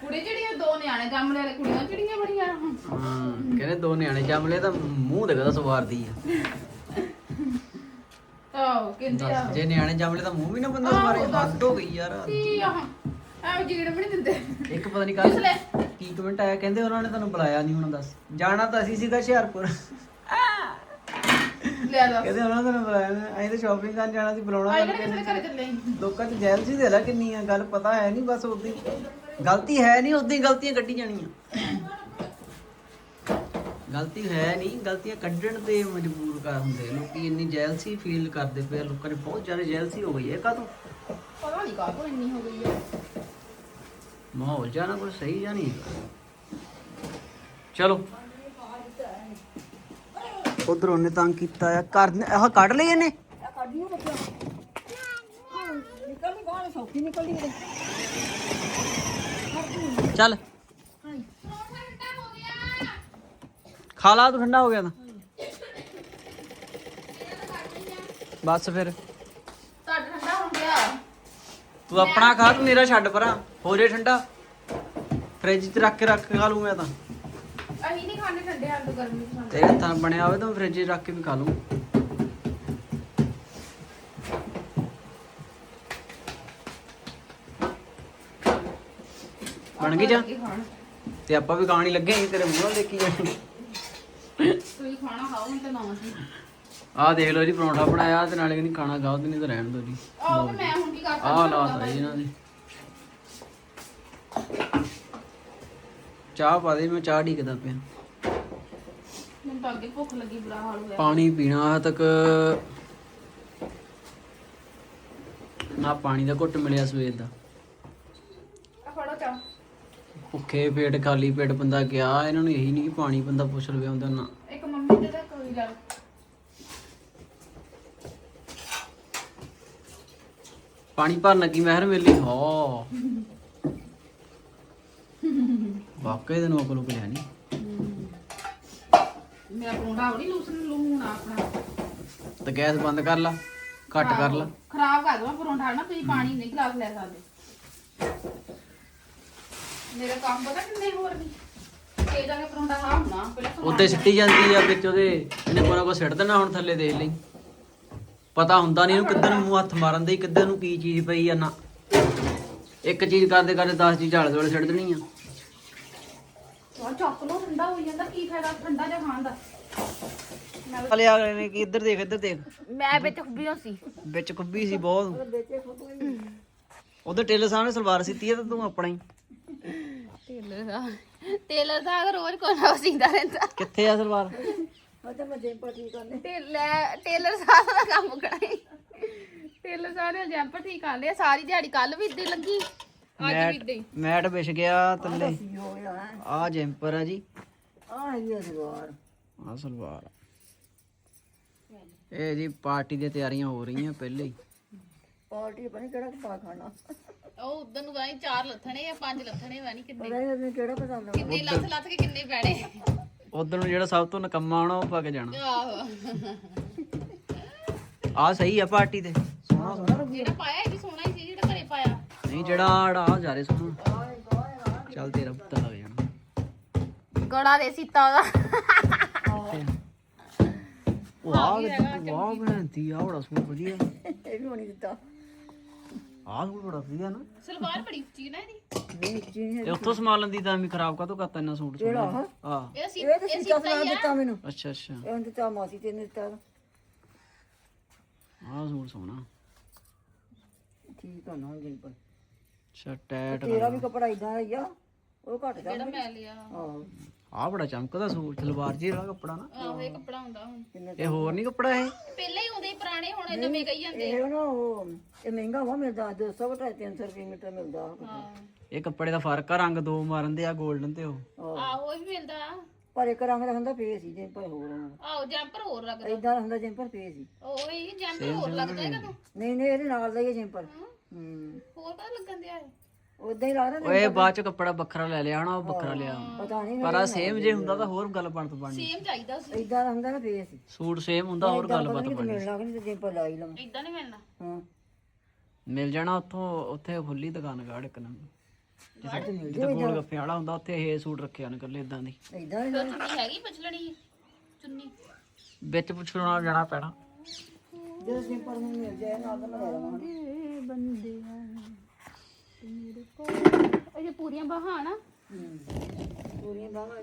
ਕੁੜੀ ਜਿਹੜੀਆਂ ਦੋ ਨਿਆਣੇ ਜੰਮ ਲਿਆ ਕੁੜੀਆਂ ਜਿਹੜੀਆਂ ਬੜੀਆਂ। ਹਾਂ ਕਹਿੰਦੇ ਦੋ ਨਿਆਣੇ ਜੰਮ ਲਏ ਤਾਂ ਮੂੰਹ ਦੇਖਦਾ ਸਵਾਰਦੀ ਆ। ਆਹ ਕਹਿੰਦੇ ਆ ਦੱਸ ਜੇ ਨਿਆਣੇ ਜੰਮ ਲਏ ਤਾਂ ਮੂੰਹ ਵੀ ਨਾ ਬੰਦਾ ਸਵਾਰੇ ਹੱਦ ਹੋ ਗਈ ਯਾਰ ਕੀ ਆ? ਐ ਜੀੜ ਵੀ ਨਹੀਂ ਦਿੰਦੇ। ਇੱਕ ਪਤਾ ਨਹੀਂ ਕੱਲ ਕਿਸਲੇ ਕੀ ਕਮੈਂਟ ਆਇਆ ਕਹਿੰਦੇ ਉਹਨਾਂ ਨੇ ਤੁਹਾਨੂੰ ਬੁਲਾਇਆ ਨਹੀਂ ਹੁਣ ਦੱਸ। ਜਾਣਾ ਤਾਂ ਅਸੀਂ ਸੀਗਾ ਹੁਸ਼ਿਆਰਪੁਰ। ਲੈ ਲਾ ਕਹਿੰਦੇ ਉਹਨਾਂ ਨੇ ਤੁਹਾਨੂੰ ਬੁਲਾਇਆ ਨੀ। ਅਸੀਂ ਤਾਂ ਸ਼ਾਪਿੰਗ ਕਰਨ ਜਾਣਾ ਸੀ ਬੁਲਾਉਣਾ ਆਈ ਤਾਂ ਕਿਹੜੇ ਕਿਸੇ ਦੇ ਘਰੇ ਚੱਲੇ ਆਂ। ਲੋਕਾਂ 'ਚ ਜੈਲਸੀ ਦੇ ਲੈ ਕਿੰਨੀ ਆ ਗੱਲ ਪਤਾ ਹੈ ਨਹੀਂ ਬਸ ਉਦਾਂ ਹੀ ਗਲਤੀ ਹੈ ਨਹੀਂ ਉਦਾਂ ਹੀ ਗਲਤੀਆਂ ਕੱਢੀ ਜਾਣੀਆਂ। ਗਲਤੀ ਹੈ ਨਹੀਂ ਗਲਤੀਆਂ ਕੱਢਣ ਤੇ ਮਜਬੂਰ ਕਰ ਹੁੰਦੇ ਲੋਕੀ ਇੰਨੀ ਜੈਲਸੀ ਫੀਲ ਕਰਦੇ ਪਏ ਆ, ਲੋਕਾਂ ਨੇ ਬਹੁਤ ਜ਼ਿਆਦਾ ਜੈਲਸੀ ਹੋ ਗਈ ਹੈ ਕਾਹਤੋਂ? ਪਤਾ ਨਹੀਂ ਕਾਹਤੋਂ ਇੰਨੀ ਹੋ ਗਈ ਆ ਮਾਹੌਲ ਜਾਣਾ ਕੋਈ ਸਹੀ ਜਾਂ ਨਹੀਂ? ਚਲੋ। ਉਧਰ ਉਹਨੇ ਤੰਗ ਕੀਤਾ ਆ ਕਰ ਆਹ ਕੱਢ ਲਈ ਇਹਨੇ? ਆ ਕੱਢੀ ਉਹ ਬੱਚਾ ਨਿਕਲ ਨਹੀਂ ਬਾਹਰ ਸੌਖੀ ਨਿਕਲਦੀ ਕਿਤੇ। ਚੱਲ। ਖਾ ਲਾ ਤੂੰ ਠੰਡਾ ਹੋ ਗਿਆ ਤਾਂ। ਬਸ ਫਿਰ। ਤੂੰ ਆਪਣਾ ਖਾ ਤੂੰ ਮੇਰਾ ਛੱਡ ਪਰਾਂ। ਹੋ ਜੇ ਠੰਡਾ। ਫ੍ਰਿਜ 'ਚ ਰੱਖ ਕੇ ਰੱਖ ਕੇ ਖਾ ਲੂੰ ਮੈਂ ਤਾਂ। ਅਸੀਂ ਨਹੀਂ ਖਾਣੇ ਠੰਡੇ ਤੋਂ ਗਰਮੀ ਚ ਖਾਂਦੇ। ਤੇਰੇ ਨਾਲ ਬਣਿਆ ਹੋਵੇ ਤਾਂ ਫ੍ਰਿਜ 'ਚ ਰੱਖ ਕੇ ਵੀ ਖਾ ਲੂੰ ਬਣ ਗਈ ਜਾਂ। ਤੇ ਆਪਾਂ ਵੀ ਖਾਣ ਹੀ ਲੱਗੇ ਤੇਰੇ ਮੂੰਹ ਵੱਲ ਦੇਖੀ ਜਾਣੀ ਤੁਸੀਂ ਖਾਣਾ ਖਾਓ ਹੁਣ ਤੇ ਨਾ ਸੀ ਆਹ ਦੇਖ ਲਓ ਜੀ ਪਰੌਂਠਾ ਬਣਾਇਆ ਤੇ ਨਾਲੇ ਕਹਿੰਦੀ ਖਾਣਾ ਖਾਓ ਤੇ ਨਹੀਂ ਤਾਂ ਰਹਿਣ ਦਿਓ ਜੀ। ਆਹ ਤੇ ਮੈਂ ਹੁਣ ਕੀ ਕਰ ਆਹ ਲਾਤ ਹੈ ਇਹਨਾਂ ਦੀ। ਚਾਹ ਪਾ ਦੇ ਮੈਂ ਚਾਹ ਢੀਕਦਾ ਪਿਆ। ਮੈਨੂੰ ਤਾਂ ਅੱਗੇ ਭੁੱਖ ਲੱਗੀ ਬੁਰਾ ਹਾਲ ਹੋਇਆ। ਪਾਣੀ ਪੀਣਾ ਹਜੇ ਤੱਕ। ਨਾ ਪਾਣੀ ਦਾ ਘੁੱਟ ਮਿਲਿਆ ਸਵੇਰ ਦਾ। ਆ ਫੜੋ ਚਾਹ। ਭੁੱਖੇ ਪੇਟ ਖਾਲੀ ਪੇਟ ਬੰਦਾ ਗਿਆ ਇਹਨਾਂ ਨੂੰ ਇਹੀ ਨਹੀਂ ਕਿ ਪਾਣੀ ਬੰਦਾ ਪੁੱਛ ਲਵੇ ਹੁੰਦਾ ਨਾ। ਇੱਕ ਮੰਮੀ ਦੇ ਤਾਂ ਕੋਈ ਗੱਲ। ਪਾਣੀ ਭਰਨ ਲੱਗੀ ਮਹਿਰ ਮੇਲੀ ਹੋ। ਵਾਕਈ ਤੈਨੂੰ ਅਕਲ ਉਕਲਿਆ ਨਹੀਂ। ਮੇਰਾ ਪਰੌਂਠਾ ਬੜੀ ਲੂਸਨ ਲੂਣਾ ਆਪਣਾ। ਤੇ ਗੈਸ ਬੰਦ ਕਰ ਲਾ ਘੱਟ ਕਰ ਲਾ। ਖਰਾਬ ਕਰ ਦਵਾ ਪਰੌਂਠਾ ਨਾ ਤੁਸੀਂ ਪਾਣੀ ਨਹੀਂ ਗਲਾਸ ਲੈ ਸਕਦੇ। ਮੇਰਾ ਕੰਮ ਪਤਾ ਕਿੰਨੇ ਹੋਰ ਨਹੀਂ ਇਹ ਜਾ ਕੇ ਪਰੌਂਠਾ ਖਾ ਹੁਣਾ ਪਹਿਲਾਂ ਉੱਤੇ ਸਿੱਟੀ ਜਾਂਦੀ ਆ ਵਿੱਚ ਉਹਦੇ ਇਹਨੇ ਕੋਈ ਨਾ ਕੋਈ ਸਿੱਟ ਦੇਣਾ ਹੁਣ ਥੱਲੇ ਦੇਖ ਲਈ। ਪਤਾ ਹੁੰਦਾ ਨਹੀਂ ਇਹਨੂੰ ਕਿੱਧਰ ਨੂੰ ਮੂੰਹ ਹੱਥ ਮਾਰਨ ਦੇ ਕਿੱਧਰ ਨੂੰ ਕੀ ਚੀਜ਼ ਪਈ ਆ ਨਾ। ਇੱਕ ਚੀਜ਼ ਕਰਦੇ ਕਰਦੇ 10 ਚੀਜ਼ ਝਾੜ ਦੋਲੇ ਸਿੱਟ ਦੇਣੀ ਆ। ਚਾਹ ਚੱਕ ਲੋ ਠੰਡਾ ਹੋਈ ਜਾਂਦਾ ਕੀ ਫਾਇਦਾ ਠੰਡਾ ਜਿਹਾ ਖਾਣ ਦਾ। ਹਲੇ ਆ ਗਏ ਨੇ ਕਿ ਇੱਧਰ ਦੇਖ ਇੱਧਰ ਦੇਖ। ਮੈਂ ਵਿੱਚ ਖੁੱਬੀਆਂ ਸੀ। ਵਿੱਚ ਖੁੱਬੀ ਸੀ ਬਹੁਤ। ਉਧਰ ਟੇਲਰ ਸਾਹਿਬ ਨੇ ਸਲਵਾਰ ਸੀਤੀ ਆ ਤੇ ਤੂੰ ਆਪਣਾ ਹੀ। ਟੇਲਰ ਦਾ ਟੇਲਰ ਦਾ ਰੋਜ਼ ਕੋਈ ਨਾ ਸੀਂਦਾ ਰਹਿੰਦਾ। ਕਿੱਥੇ ਆ ਸਲਵਾਰ? ਉਹ ਤਾਂ ਮੈਂ ਜੈਂਪਰ ਠੀਕ ਕਰਨੇ ਟੇਲਰ ਟੇਲਰ ਸਾਹਿਬ ਦਾ ਕੰਮ ਕਰਾਈ। ਟੇਲਰ ਸਾਹਿਬ ਨੇ ਜੈਂਪਰ ਠੀਕ ਕਰ ਲਿਆ ਸਾਰੀ ਦਿਹਾੜੀ ਕੱਲ ਵੀ ਇੱਦਾਂ ਹੀ ਲੱਗੀ ਅੱਜ ਵੀ ਇੱਦਾਂ ਹੀ। ਮੈਟ ਵਿਛ ਗਿਆ ਥੱਲੇ। ਕੀ ਹੋ ਗਿਆ ਹੈ ਆ ਜੈਂਪਰ ਆ ਜੀ। ਆ ਹੈਗੀ ਆ ਸਲਵਾਰ। ਆ ਸਲਵਾਰ ਇਹ ਜੀ ਪਾਰਟੀ ਦੀਆਂ ਤਿਆਰੀਆਂ ਹੋ ਰਹੀਆਂ ਪਹਿਲੇ ਹੀ। ਪਾਰਟੀ ਪਤਾ ਨੀ ਕਿਹੜਾ ਪਾ ਖਾਣਾ। ਉਹ ਉਦੋਂ ਨੂੰ ਵਾਣੀ ਚਾਰ ਲੱਥਣੇ ਆ ਪੰਜ ਲੱਥਣੇ ਕਿੰਨੇ। ਪਤਾ ਨਹੀਂ ਉਹਨੇ ਕਿਹੜਾ ਪਸੰਦ ਆ। ਕਿੰਨੇ ਲੱਥ ਲੱਥ ਕੇ ਕਿੰਨੇ ਪੈਣੇ। ਉਧਰ ਨੂੰ ਜਿਹੜਾ ਸਭ ਤੋਂ ਨਕੰਮਾ ਆਉਣਾ ਉਹ ਪਾ ਕੇ ਜਾਣਾ। ਆਹੋ। ਆ ਸਹੀ ਆ ਪਾਰਟੀ ਤੇ। ਸੋਹਣਾ ਸੋਹਣਾ। ਜਿਹੜਾ ਪਾਇਆ ਇਹ ਵੀ ਸੋਹਣਾ ਹੀ ਸੀ ਜਿਹੜਾ ਘਰੇ ਪਾਇਆ। ਨਹੀਂ ਜਿਹੜਾ ਆੜਾ ਆ ਜਾ ਰੇ ਸੋਹਣਾ। ਚੱਲ ਤੇਰਾ ਪਤਾ ਲੱਗ ਜਾਣਾ ਗੜਾ ਦੇ ਸੀਤਾ ਉਹਦਾ। ਵਾਹ ਵਾਹ ਬਣਾਉਂਦੀ ਆ ਬੜਾ ਸੂਟ ਵਧੀਆ। ਇਹ ਵੀ ਹੋਣੀ ਦਿੱਤਾ। ਆਹ ਸੂਟ ਬੜਾ ਵਧੀਆ ਨਾ। ਸਲਵਾਰ ਬੜੀ ਉੱਚੀ ਨਾ ਇਹਦੀ। ਨਹੀਂ ਚੀਜ਼ ਤੇ ਉੱਥੋਂ ਸਮਾਨ ਲੰਦੀ ਤਾਂ ਵੀ ਖਰਾਬ ਕਾਤੋਂ ਕਰਤਾ ਇੰਨਾ ਸੂਟ ਕਿਹੜਾ ਸੋਹਣਾ। ਆਹ? ਆ ਇਹ ਸੀ ਇਹ ਤਾਂ ਸੀਤਾ ਸਲਾਹ ਦਿੱਤਾ ਮੈਨੂੰ। ਅੱਛਾ ਅੱਛਾ। ਇਹ ਹੁਣ ਦਿੱਤਾ ਮਾਸੀ ਤੇ ਨੇ ਦਿੱਤਾ। ਆਹ ਸੂਟ ਸੋਹਣਾ। ਠੀਕ ਆ ਨਾ ਜੈਂਪਰ ਅੱਛਾ ਟੈਟ ਤੇਰਾ ਵੀ ਕਪੜਾ ਇਦਾਂ ਹੀ ਆ। ਉਹ ਘੱਟ ਜਾ ਜਿਹੜਾ ਮੈਂ ਲਿਆ। ਆਹੋ। ਆ ਬੜਾ ਚਮਕਦਾ ਸੂਟ ਸਲਵਾਰ ਜੀ ਵਾਲਾ ਕੱਪੜਾ ਨਾ। ਆਹੋ ਇਹ ਕੱਪੜਾ ਹੁੰਦਾ ਹੁਣ। ਇਹ ਹੋਰ ਨਹੀਂ ਕੱਪੜਾ ਇਹ? ਪਹਿਲਾਂ ਹੀ ਆਉਂਦੇ ਸੀ ਪੁਰਾਣੇ ਹੁਣ ਨਵੇਂ ਕਹੀ ਜਾਂਦੇ। ਇਹ ਨਾ ਉਹ ਇਹ ਮਹਿੰਗਾ ਵਾ ਮਿਲਦਾ 200 ਘਟਾ 300 ਰੁਪਏ ਮੀਟਰ ਮਿਲਦਾ ਹਾਂ। ਇਹ ਕੱਪੜੇ ਦਾ ਫ਼ਰਕ ਆ ਰੰਗ ਦੋ ਮਾਰਨ ਦੇ ਆ 골ਡਨ ਤੇ ਉਹ। ਆਹੋ। ਇਹ ਵੀ ਮਿਲਦਾ। ਪਰ ਇੱਕ ਰੰਗ ਦਾ ਹੁੰਦਾ ਫੇਸ ਸੀ ਜੈਂਪਰ ਹੋਰ ਆਹੋ ਜੈਂਪਰ ਹੋਰ ਲੱਗਦਾ। ਇਦਾਂ ਦਾ ਹੁੰਦਾ ਜੈਂਪਰ ਫੇਸ ਸੀ ਉਹ ਹੀ ਜੈਂਪਰ ਹੋਰ ਲੱਗਦਾ ਹੈਗਾ ਤੂੰ ਨਹੀਂ ਨਹੀਂ ਇਹਦੇ ਨਾਲ ਦਾ ਹੀ ਜੈਂਪਰ। ਹੂੰ। ਹੋਰ ਪਤਾ ਲੱਗਣ ਦਿਆ ਹੈ ਉਦਾਂ ਹੀ ਲੱਗਦਾ ਓਏ ਬਾਅਦ ਚ ਕੱਪੜਾ ਵੱਖਰਾ ਲੈ ਲਿਆ ਹਨਾ ਉਹ ਵੱਖਰਾ ਲਿਆ ਪਤਾ ਨਹੀਂ ਪਰ ਆ ਸੇਮ ਜੇ ਹੁੰਦਾ ਤਾਂ ਹੋਰ ਗੱਲ ਬਣ ਤੋਂ ਬਣਨੀ ਸੇਮ ਚਾਹੀਦਾ ਸੀ। ਇਦਾਂ ਦਾ ਹੁੰਦਾ ਨਾ ਫੇਸ ਸੀ। ਸੂਟ ਸੇਮ ਹੁੰਦਾ ਹੋਰ ਗੱਲ ਪਤਾ ਬਾਤ ਨਹੀਂ ਬਣਨੀ ਮਿਲਣਾ ਕਿ ਨਹੀਂ ਜੈਂਪਰ ਲਾਈ ਲਵਾਂ। ਇਦਾਂ ਨਹੀਂ ਮਿਲਣਾ। ਹਾਂ। ਮਿਲ ਜਾਣਾ ਉੱਥੋਂ ਉੱਥੇ ਖੁੱਲੀ ਦੁਕਾਨ ਗਾੜ ਇੱਕ ਨੰਬਰ। ਮਿਲ ਜਿੱਥੇ ਗੋਲ ਗੱਫੇ ਵਾਲਾ ਹੁੰਦਾ ਉੱਥੇ ਇਹ ਸੂਟ ਰੱਖਿਆ ਨੇ ਕੱਲੇ ਇਦਾਂ ਦੀ। ਇਦਾਂ ਹੀ ਚੁੰਨੀ ਹੈਗੀ ਪਛਲਣੀ ਚੁੰਨੀ। ਵਿੱਚ ਪੁੱਛਣਾ ਜਾਣਾ ਪੈਣਾ। ਜਦੋਂ ਜੈਂਪਰ ਨੂੰ ਮਿਲ ਜਾਏ ਨਾਲ ਤਾਂ ਮੈਂ ਲੈ ਲਵਾਂ ਇਹ ਜੇ ਪੂਰੀਆਂ ਬਾਹਾਂ ਨਾ। ਹੂੰ ਪੂਰੀਆਂ ਬਾਹਾਂ।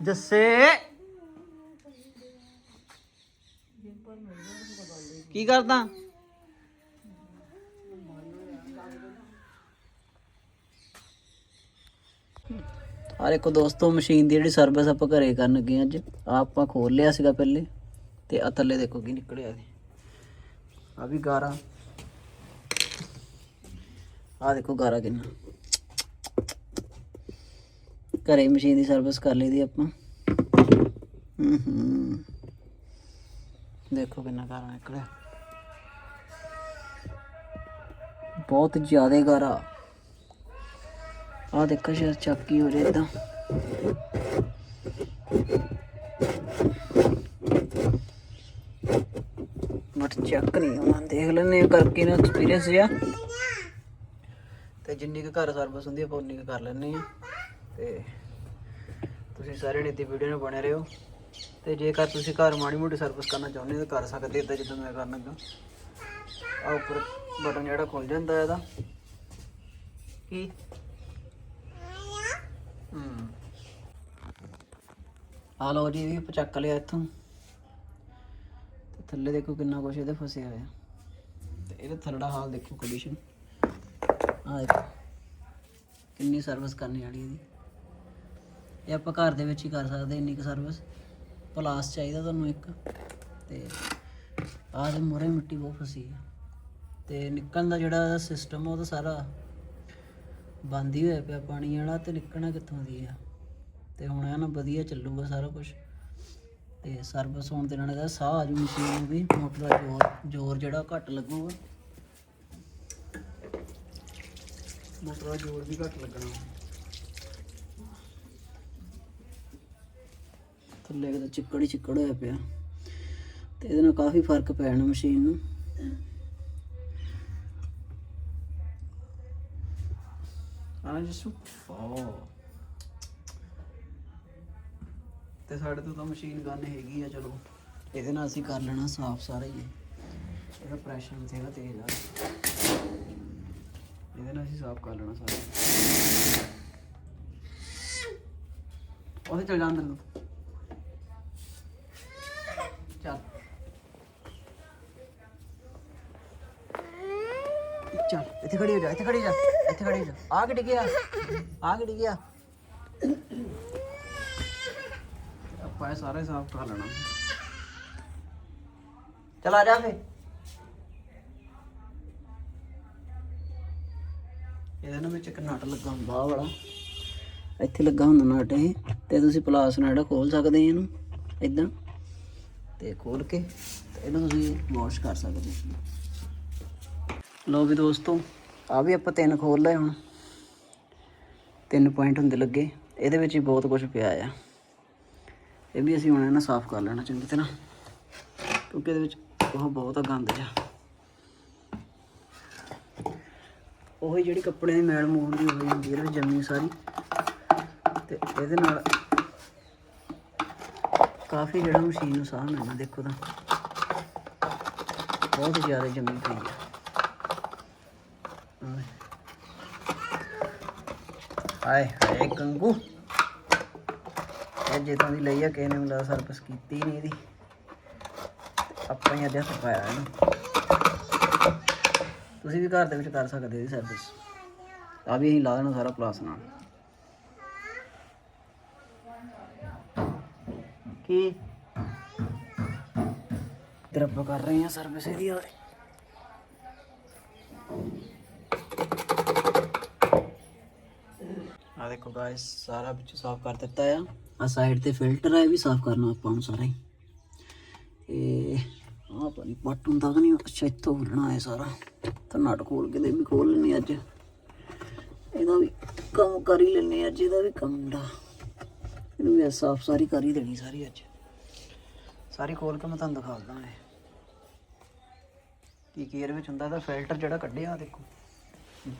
ਜੱਸੇ। ਕੀ ਕਰਦਾ? ਆ ਦੇਖੋ ਦੋਸਤੋ ਮਸ਼ੀਨ ਦੀ ਜਿਹੜੀ ਸਰਵਿਸ ਆਪਾਂ ਘਰੇ ਕਰਨ ਲੱਗੇ ਅੱਜ ਆਹ ਆਪਾਂ ਖੋਲ ਲਿਆ ਸੀਗਾ ਪਹਿਲੇ ਤੇ ਆ ਥੱਲੇ ਦੇਖੋ ਕੀ ਨਿਕਲਿਆ ਸੀ। ਆ ਵੀ ਗਾਰਾ। ਆ ਦੇਖੋ ਗਾਰਾ ਕਿੰਨਾ ਘਰੇ ਮਸ਼ੀਨ ਦੀ ਸਰਵਿਸ ਕਰ ਲਈ ਦੀ ਆਪਾਂ। ਹੂੰ ਹੂੰ। ਦੇਖੋ ਕਿੰਨਾ ਗਾਰਾ ਨਿਕਲਿਆ। ਬਹੁਤ ਜ਼ਿਆਦਾ ਗਾਰਾ ਆ। ਦੇਖੋ ਸ਼ਾਇਦ ਚੱਕੀ ਹੋ ਜੇ ਇਦਾਂ। ਬਟ ਚੱਕ ਨਹੀਂ ਆਉਣਾ ਦੇਖ ਲੈਨੇ ਕਰਕੇ ਨਾ ਐਕਸਪੀਰੀਅੰਸ ਜਿਆ ਜਿੰਨੀ ਕੁ ਘਰ ਸਰਵਿਸ ਹੁੰਦੀ ਆ, ਆਪਾਂ ਉਨੀ ਕੁ ਕਰ ਲੈਂਦੇ ਆ ਤੇ ਤੁਸੀਂ ਸਾਰੇ ਨੇ ਤੇ ਵੀਡੀਓ ਨੂੰ ਬਣੇ ਰਹੋ। ਤੇ ਜੇਕਰ ਤੁਸੀਂ ਘਰ ਮਾੜੀ ਮੋਟੀ ਸਰਵਿਸ ਕਰਨਾ ਚਾਹੁੰਦੇ ਹੋ, ਤਾਂ ਕਰ ਸਕਦੇ ਇਦਾਂ ਜਿੱਦਾਂ ਮੈਂ ਕਰਨ ਲੱਗਾ। ਆ ਉੱਪਰ ਬਟਨ ਜਿਹੜਾ ਖੁੱਲ ਜਾਂਦਾ ਇਹਦਾ। ਕੀ? ਹੂੰ। ਆ ਲੋ ਜੀ, ਇਹ ਵੀ ਚੱਕ ਲਿਆ ਇੱਥੋਂ। ਤੇ ਥੱਲੇ ਦੇਖੋ ਕਿੰਨਾ ਕੁਛ ਇਹਦੇ ਫਸਿਆ ਹੋਇਆ। ਤੇ ਇਹਦਾ ਥੱਲੜਾ ਹਾਲ ਦੇਖੋ ਕੰਡੀਸ਼ਨ ਆ ਦੇਖੋ। ਕਿੰਨੀ ਸਰਵਿਸ ਕਰਨੀ ਵਾਲੀ ਇਹਦੀ। ਇਹ ਆਪਾਂ ਘਰ ਦੇ ਵਿੱਚ ਹੀ ਕਰ ਸਕਦੇ ਇੰਨੀ ਕੁ ਸਰਵਿਸ ਪਲਾਸ ਚਾਹੀਦਾ ਤੁਹਾਨੂੰ ਇੱਕ। ਤੇ ਆਹ ਦੇ ਮੋਰੇ ਮਿੱਟੀ ਬਹੁਤ ਫਸੀ ਹੈ ਤੇ ਨਿਕਲਣ ਦਾ ਜਿਹੜਾ ਸਿਸਟਮ ਉਹ ਤਾਂ ਸਾਰਾ ਬੰਦ ਹੀ ਹੋਇਆ ਪਿਆ ਪਾਣੀ ਵਾਲਾ ਤੇ ਨਿਕਲਣਾ ਕਿੱਥੋਂ ਦੀ ਆ। ਤੇ ਹੁਣ ਇਹ ਨਾ ਵਧੀਆ ਚੱਲੂਗਾ ਸਾਰਾ ਕੁਝ ਤੇ ਸਰਵਿਸ ਹੋਣ ਦੇ ਨਾਲ ਇਹਦਾ ਸਾਹ ਆ ਜੂ ਮਸ਼ੀਨ ਨੂੰ ਵੀ। ਮੋਟਰ ਦਾ ਜ਼ੋਰ ਜ਼ੋਰ ਜਿਹੜਾ ਘੱਟ ਲੱਗੂਗਾ। ਮੋਟਰ ਦਾ ਜ਼ੋਰ ਵੀ ਘੱਟ ਲੱਗਣਾ। ਥੱਲੇ ਕਿਤੇ ਚਿੱਕੜ ਹੀ ਚਿੱਕੜ ਹੋਇਆ ਪਿਆ। ਤੇ ਇਹਦੇ ਨਾਲ ਕਾਫੀ ਫ਼ਰਕ ਪੈਣਾ ਮਸ਼ੀਨ ਨੂੰ। ਆਣਾ ਜਸੂ। ਓ ਤੇ ਸਾਡੇ ਤੋਂ ਤਾਂ ਮਸ਼ੀਨ ਗਨ ਹੈਗੀ ਆ ਚਲੋ। ਇਹਦੇ ਨਾਲ ਅਸੀਂ ਕਰ ਲੈਣਾ ਸਾਫ਼ ਸਾਰਾ ਹੀ। ਇਹਦਾ ਪ੍ਰੈਸ਼ਰ ਬਥੇਰਾ ਤੇਜ਼ ਆ। ਇਹਦੇ ਨਾਲ ਅਸੀਂ ਸਾਫ਼ ਕਰ ਲੈਣਾ ਸਾਰਾ। ਉਹਦੇ ਚਲ ਜਾ ਅੰਦਰ ਨੂੰ। ਚੱਲ। ਚੱਲ, ਇੱਥੇ ਖੜੀ ਹੋ ਜਾ, ਇੱਥੇ ਖੜੀ ਹੋ ਜਾ, ਇੱਥੇ ਖੜੀ ਹੋ ਜਾ। ਆ ਕਿ ਡਿੱਗਿਆ ਆ ਕਿ ਡਿੱਗਿਆ ਆਪਾਂ ਇਹ ਸਾਰਾ ਸਾਫ਼ ਕਰ ਲੈਣਾ। ਚਲ ਆ ਜਾ ਫੇ ਇਹਦੇ ਨਾਲ ਵਿੱਚ ਇੱਕ ਨਟ ਲੱਗਾ ਹੁੰਦਾ ਆਹ ਵਾਲਾ। ਇੱਥੇ ਲੱਗਾ ਹੁੰਦਾ ਨਟ ਇਹ, ਤੇ ਤੁਸੀਂ ਪਲਾਸ ਨਾਲ ਜਿਹੜਾ ਖੋਲ ਸਕਦੇ ਇਹਨੂੰ ਇਦਾਂ ਤੇ ਖੋਲ ਕੇ ਤੇ ਇਹਨੂੰ ਤੁਸੀਂ ਵਾਸ਼ ਕਰ ਸਕਦੇ ਹੋ। ਲੋ ਵੀ ਦੋਸਤੋ, ਆ ਵੀ ਆਪਾਂ ਤਿੰਨ ਖੋਲ ਲਏ ਹੁਣ। ਤਿੰਨ ਪੁਆਇੰਟ ਹੁੰਦੇ ਲੱਗੇ, ਇਹਦੇ ਵਿੱਚ ਹੀ ਬਹੁਤ ਕੁਝ ਪਿਆ ਆ। ਇਹ ਵੀ ਅਸੀਂ ਹੁਣ ਇਹਨਾਂ ਸਾਫ਼ ਕਰ ਲੈਣਾ ਚੰਗੀ ਤਰ੍ਹਾਂ, ਕਿਉਂਕਿ ਇਹਦੇ ਵਿੱਚ ਉਹ ਬਹੁਤ ਗੰਦ ਜਿਹਾ। ਉਹੀ ਜਿਹੜੀ ਕੱਪੜੇ ਦੀ ਮੈਲ ਮੂਲ ਦੀ ਹੋਈ ਹੁੰਦੀ ਹੈ ਜੰਮੀ ਸਾਰੀ। ਤੇ ਇਹਦੇ ਨਾਲ ਕਾਫੀ ਜਿਹੜਾ ਮਸ਼ੀਨ ਨੂੰ ਸਾਹ ਮਿਲਣਾ, ਦੇਖੋ ਤਾਂ। ਬਹੁਤ ਜ਼ਿਆਦਾ ਜੰਮੀ ਪਈ ਹੈ ਹਾਏ ਹਾਏ, ਕੰਗੂ। ਇਹ ਜਿੱਦਾਂ ਦੀ ਲਈ ਆ, ਕਿਸੇ ਨੇ ਮਿਲਾ ਸਰਵਿਸ ਕੀਤੀ ਨਹੀਂ ਇਹਦੀ। ਆਪਾਂ ਹੀ ਅੱਜ ਹੱਥ ਪਾਇਆ ਇਹਨੂੰ। ਤੁਸੀਂ ਵੀ ਘਰ ਦੇ ਵਿੱਚ ਕਰ ਸਕਦੇ ਹੋ ਇਹਦੀ ਸਰਵਿਸ ਆ ਵੀ ਅਸੀਂ ਲਾ ਦੇਣਾ ਸਾਰਾ ਪਲਾਸ ਨਾਲ। ਕੀ? ਇਧਰ ਕਰ ਰਹੇ ਹਾਂ ਸਰਵਿਸ ਇਹਦੀ ਆ ਆ ਦੇਖੋ ਗਾਇਸ ਸਾਰਾ ਵਿੱਚ ਸਾਫ਼ ਕਰ ਦਿੱਤਾ ਆ। ਆ ਸਾਈਡ ਤੇ ਫਿਲਟਰ ਆ, ਇਹ ਵੀ ਸਾਫ਼ ਕਰਨਾ ਆਪਾਂ ਨੂੰ ਸਾਰਾ ਹੀ। ਇਹ ਆ ਪਾਣੀ ਪੱਟ ਹੁੰਦਾ ਕਿ ਨਹੀਂ, ਅੱਛਾ ਇੱਥੋਂ ਖੋਲਣਾ ਹੈ ਸਾਰਾ। ਤਾਂ ਨਟ ਖੋਲ ਕੇ ਦੇ ਵੀ ਖੋਲ ਲੈਣੇ ਅੱਜ। ਇਹਦਾ ਵੀ ਕੰਮ ਕਰ ਹੀ ਲੈਣੇ ਅੱਜ, ਇਹਦਾ ਵੀ ਕੰਮ ਦਾ ਇਹਨੂੰ ਵੀ ਸਾਫ਼ ਸਾਰੀ ਕਰ ਹੀ ਦੇਣੀ ਸਾਰੀ ਅੱਜ। ਸਾਰੀ ਖੋਲ ਕੇ ਮੈਂ ਤੁਹਾਨੂੰ ਦਿਖਾ ਦਾਂ ਇਹ ਕੀ ਕੀ ਵਿੱਚ ਹੁੰਦਾ, ਇਹਦਾ ਫਿਲਟਰ ਜਿਹੜਾ ਕੱਢਿਆ ਦੇਖੋ।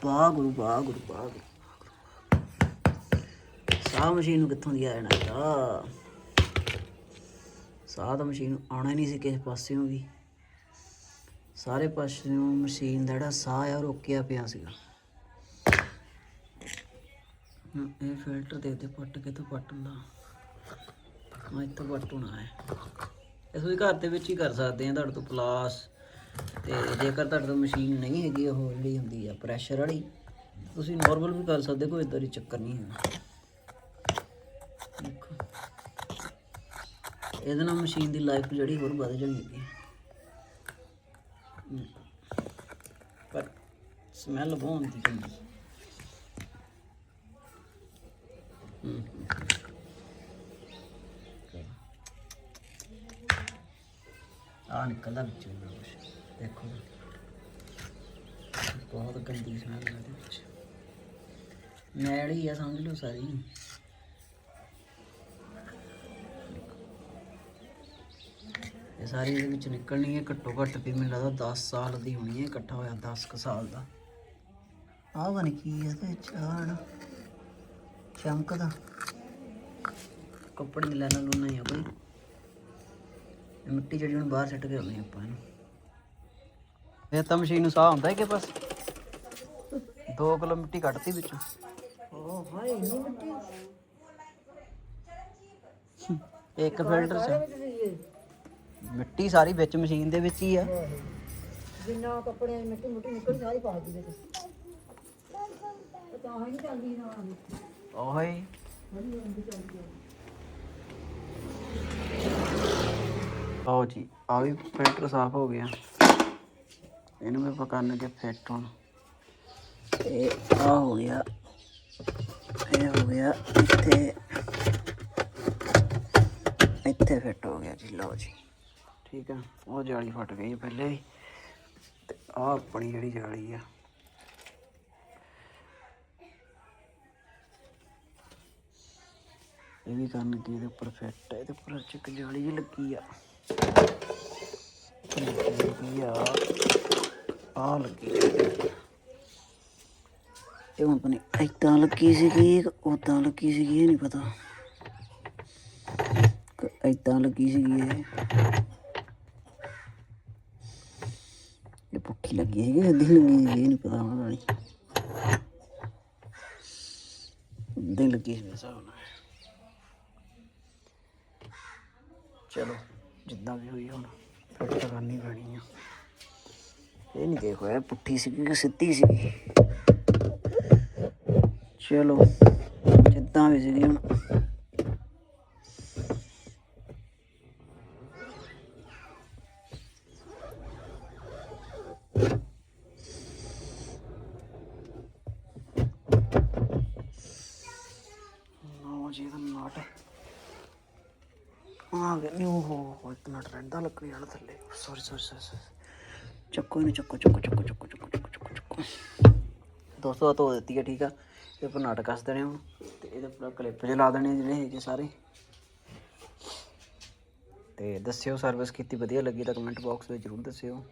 ਵਾਹ ਗੁਰੂ ਵਾਹ ਗੁਰੂ ਵਾਹ ਗੁਰੂ ਸਾਹ ਮਸ਼ੀਨ ਨੂੰ ਕਿੱਥੋਂ ਦੀ ਆ ਜਾਣਾ ਸਾਹ ਤਾਂ ਮਸ਼ੀਨ ਆਉਣਾ ਨਹੀਂ ਸੀ ਕਿਸੇ ਪਾਸਿਓਂ ਵੀ। ਸਾਰੇ ਪਾਸਿਓਂ ਮਸ਼ੀਨ ਦਾ ਜਿਹੜਾ ਸਾਹ ਆ, ਉਹ ਰੋਕਿਆ ਪਿਆ ਸੀਗਾ। ਇਹ ਫਿਲਟਰ ਦੇ ਉੱਤੇ ਪੱਟ ਕੇ ਤੋਂ ਪੱਟ ਹੁੰਦਾ ਮੈਂ ਇੱਥੋਂ ਪੱਟ ਹੋਣਾ ਹੈ। ਇਸ ਵੀ ਘਰ ਦੇ ਵਿੱਚ ਹੀ ਕਰ ਸਕਦੇ ਆ, ਤੁਹਾਡੇ ਤੋਂ ਪਲਾਸ ਤੇ ਜੇਕਰ ਤੁਹਾਡੇ ਤੋਂ ਮਸ਼ੀਨ ਨਹੀਂ ਹੈਗੀ, ਉਹ ਜਿਹੜੀ ਹੁੰਦੀ ਆ ਪ੍ਰੈਸ਼ਰ ਵਾਲੀ, ਤੁਸੀਂ ਨਾਰਮਲ ਵੀ ਕਰ ਸਕਦੇ, ਕੋਈ ਇਦਾਂ ਦੀ ਚੱਕਰ ਨਹੀਂ ਹੈ ਦੇਖੋ। ਇਹਦੇ ਨਾਲ ਮਸ਼ੀਨ ਦੀ ਲਾਈਫ ਜਿਹੜੀ ਹੋਰ ਵੱਧ ਜਾਣੀ ਹੈ ਹਮ। ਪਰ ਸਮੈਲ ਬਹੁਤ ਆਉਂਦੀ ਚੰਗੀ ਹਮ। ਆ ਨਿਕਲਦਾ ਵਿੱਚੋਂ ਨਾ ਕੁਛ ਦੇਖੋ ਬਹੁਤ ਗੰਦੀ ਸਮੈਲ ਆ ਇਹਦੇ ਵਿੱਚ ਮੈਲ ਹੀ ਆ ਸਮਝ ਲਓ ਸਾਰੀ ਇਹ ਸਾਰੀ ਇਹਦੇ ਵਿੱਚ ਨਿਕਲਣੀ ਹੈ ਘੱਟੋ ਘੱਟ ਵੀ ਮੈਨੂੰ ਲੱਗਦਾ 10 ਸਾਲ ਦੀ ਹੋਣੀ ਹੈ ਇਕੱਠਾ ਹੋਇਆ 10 ਕੁ ਸਾਲ ਦਾ। ਆਹ ਬਣ ਕੀ ਹੈ ਆਹ ਨਾ ਚਮਕਦਾ ਕੱਪੜੇ ਦੀ ਲੈਣਾ ਲੂਣਾ ਹੀ ਆ ਕੋਈ ਇਹ ਮਿੱਟੀ ਜਿਹੜੀ ਹੁਣ ਬਾਹਰ ਸਿੱਟ ਕੇ ਆਉਣੀ ਆਪਾਂ ਇਹਨੂੰ। ਇਹ ਤਾਂ ਮਸ਼ੀਨ ਨੂੰ ਸਾਹ ਹੁੰਦਾ ਹੈ ਕਿ ਬਸ? 2 ਕਿਲੋ ਮਿੱਟੀ ਕੱਢਤੀ ਵਿੱਚੋਂ। ਓ ਹਾਏ ਇੰਨੀ ਮਿੱਟੀ। ਇੱਕ ਫਿਲਟਰ ਚ। ਮਿੱਟੀ ਸਾਰੀ ਵਿੱਚ ਮਸ਼ੀਨ ਦੇ ਵਿੱਚ ਹੀ ਆ। ਜਿੰਨਾ ਕੱਪੜਿਆਂ ਦੀ ਮਿੱਟੀ ਮੁੱਟੀ ਨਿਕਲ ਸਾਰੀ ਪਾ ਦਿੱਤੀ ਵਿੱਚ। ਤਾਂ ਹੀ ਨਹੀਂ ਚੱਲਦੀ ਨਾ ਓਏ ਆਓ ਜੀ ਆ ਵੀ ਫਿਲਟਰ ਸਾਫ਼ ਹੋ ਗਿਆ। ਇਹਨੂੰ ਵੀ ਪਕਾਉਣ ਕੇ ਫਿੱਟ ਹੁਣ। ਇਹ ਆ ਹੋ ਗਿਆ ਇਹ ਹੋ ਗਿਆ ਇੱਥੇ। ਇੱਥੇ ਫਿੱਟ ਹੋ ਗਿਆ ਜੀ ਲਓ ਜੀ। ਠੀਕ ਆ, ਉਹ ਜਾਲੀ ਫਟ ਗਈ ਪਹਿਲੇ ਹੀ, ਤੇ ਆ ਆਪਣੀ ਜਿਹੜੀ ਜਾਲੀ ਆ। ਇਹ ਵੀ ਕਰਨ ਕੀ ਇਹਦੇ ਉੱਪਰ ਫਿੱਟ ਇਹਦੇ ਉੱਪਰ ਚਿਕ ਜਾਲੀ ਜਿਹੀ ਲੱਗੀ ਆ। ਲੱਗੀ ਆ ਆ ਲੱਗੀ ਇਹ ਹੁਣ ਪਨੀ ਇਦਾਂ ਲੱਗੀ ਸੀਗੀ ਉਦਾਂ ਲੱਗੀ ਸੀਗੀ, ਇਹ ਨਹੀਂ ਪਤਾ। ਇਦਾਂ ਲੱਗੀ ਸੀਗੀ ਇਹ। ਇਹ ਪੁੱਠੀ ਲੱਗੀ ਸੀਗੀ, ਅੱਧੀ ਲੱਗੀ ਸੀਗੀ ਇਹ ਨਹੀਂ ਪਤਾ ਹੁਣ ਨਹੀਂ ਅੱਧੀ ਲੱਗੀ ਸੀ ਮੇਰੇ ਹਿਸਾਬ ਚਲੋ, ਜਿੱਦਾਂ ਵੀ ਹੋਈ ਹੁਣ ਫਿਰ ਕਰਨੀ ਪੈਣੀ ਆ। ਇਹ ਨਹੀਂ ਦੇਖੋ ਇਹ ਪੁੱਠੀ ਸੀਗੀ ਕਿ ਸਿੱਧੀ ਸੀਗੀ? ਚਲੋ, ਜਿੱਦਾਂ ਵੀ ਸੀ ਹੁਣ। ਕੋਈ ਇਹਨੂੰ ਚੱਕੋ ਚੱਕੋ ਚੱਕੋ ਚੱਕੋ ਚੱਕੋ ਚੱਕੋ ਚੱਕੋ ਚੱਕੋ। ਦੋਸਤੋ ਆਹ ਧੋ ਦਿੱਤੀ ਹੈ, ਠੀਕ ਆ? ਇਹ ਪਰ ਨਾਟਕ ਕੱਸ ਦੇਣੇ ਹੁਣ, ਤੇ ਇਹਦੇ ਉੱਪਰ ਕਲਿੱਪ ਜੇ ਲਾ ਦੇਣੇ ਜਿਹੜੇ ਹੈਗੇ ਸਾਰੇ। ਤੇ ਦੱਸਿਓ ਸਰਵਿਸ ਕੀਤੀ, ਵਧੀਆ ਲੱਗੀ ਤਾਂ ਕਮੈਂਟ ਬਾਕਸ ਵਿੱਚ ਜ਼ਰੂਰ ਦੱਸਿਓ।